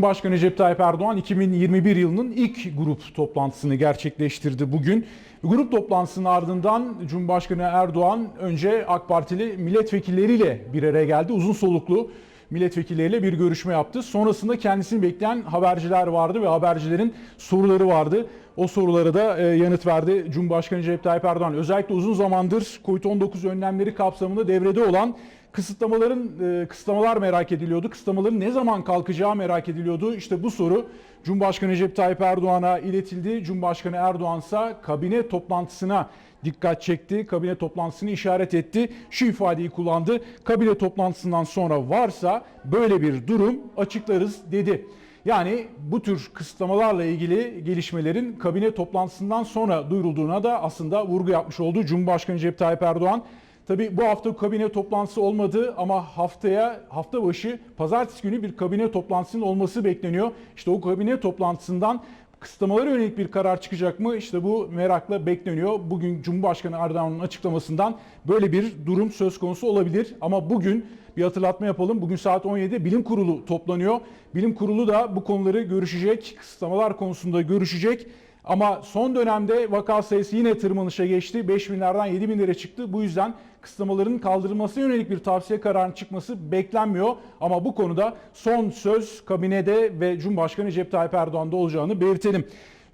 Cumhurbaşkanı Recep Tayyip Erdoğan 2021 yılının ilk grup toplantısını gerçekleştirdi bugün. Grup toplantısının ardından Cumhurbaşkanı Erdoğan önce AK Partili milletvekilleriyle bir araya geldi. Uzun soluklu milletvekilleriyle bir görüşme yaptı. Sonrasında kendisini bekleyen haberciler vardı ve habercilerin soruları vardı. O sorulara da e, yanıt verdi Cumhurbaşkanı Recep Tayyip Erdoğan. Özellikle uzun zamandır COVID-19 önlemleri kapsamında devrede olan kısıtlamaların e, kısıtlamalar merak ediliyordu. Kısıtlamaların ne zaman kalkacağı merak ediliyordu. İşte bu soru Cumhurbaşkanı Recep Tayyip Erdoğan'a iletildi. Cumhurbaşkanı Erdoğan ise kabine toplantısına dikkat çekti. Kabine toplantısını işaret etti. Şu ifadeyi kullandı. Kabine toplantısından sonra varsa böyle bir durum açıklarız dedi. Yani bu tür kısıtlamalarla ilgili gelişmelerin kabine toplantısından sonra duyurulduğuna da aslında vurgu yapmış oldu Cumhurbaşkanı Recep Tayyip Erdoğan. Tabii bu hafta kabine toplantısı olmadı ama haftaya hafta başı pazartesi günü bir kabine toplantısının olması bekleniyor. İşte o kabine toplantısından kısıtlamalara yönelik bir karar çıkacak mı? İşte bu merakla bekleniyor. Bugün Cumhurbaşkanı Erdoğan'ın açıklamasından böyle bir durum söz konusu olabilir. Ama bugün bir hatırlatma yapalım. Bugün saat 17'de bilim kurulu toplanıyor. Bilim kurulu da bu konuları görüşecek. Kısıtlamalar konusunda görüşecek. Ama son dönemde vaka sayısı yine tırmanışa geçti. 5 binlerden 7 binlere çıktı. Bu yüzden kısıtlamaların kaldırılmasına yönelik bir tavsiye kararının çıkması beklenmiyor. Ama bu konuda son söz kabinede ve Cumhurbaşkanı Recep Tayyip Erdoğan'da olacağını belirtelim.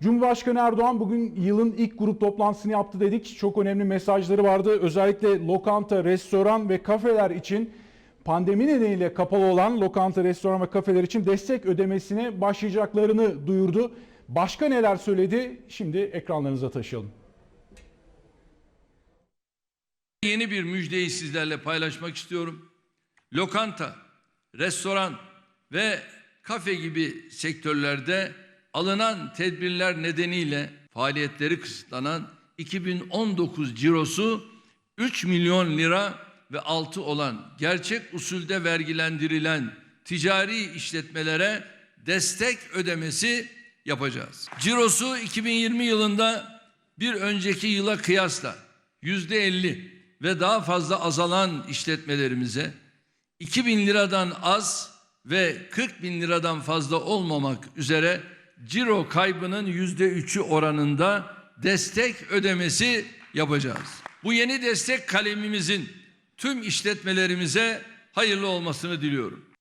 Cumhurbaşkanı Erdoğan bugün yılın ilk grup toplantısını yaptı dedik. Çok önemli mesajları vardı. Özellikle lokanta, restoran ve kafeler için pandemi nedeniyle kapalı olan lokanta, restoran ve kafeler için destek ödemesine başlayacaklarını duyurdu. Başka neler söyledi? Şimdi ekranlarınıza taşıyalım. Yeni bir müjdeyi sizlerle paylaşmak istiyorum. Lokanta, restoran ve kafe gibi sektörlerde alınan tedbirler nedeniyle faaliyetleri kısıtlanan 2019 cirosu 3 milyon lira ve altı olan gerçek usulde vergilendirilen ticari işletmelere destek ödemesi yapacağız. Cirosu 2020 yılında bir önceki yıla kıyasla yüzde 50 ve daha fazla azalan işletmelerimize 2000 liradan az ve 40 bin liradan fazla olmamak üzere ciro kaybının yüzde üçü oranında destek ödemesi yapacağız. Bu yeni destek kalemimizin tüm işletmelerimize hayırlı olmasını diliyorum.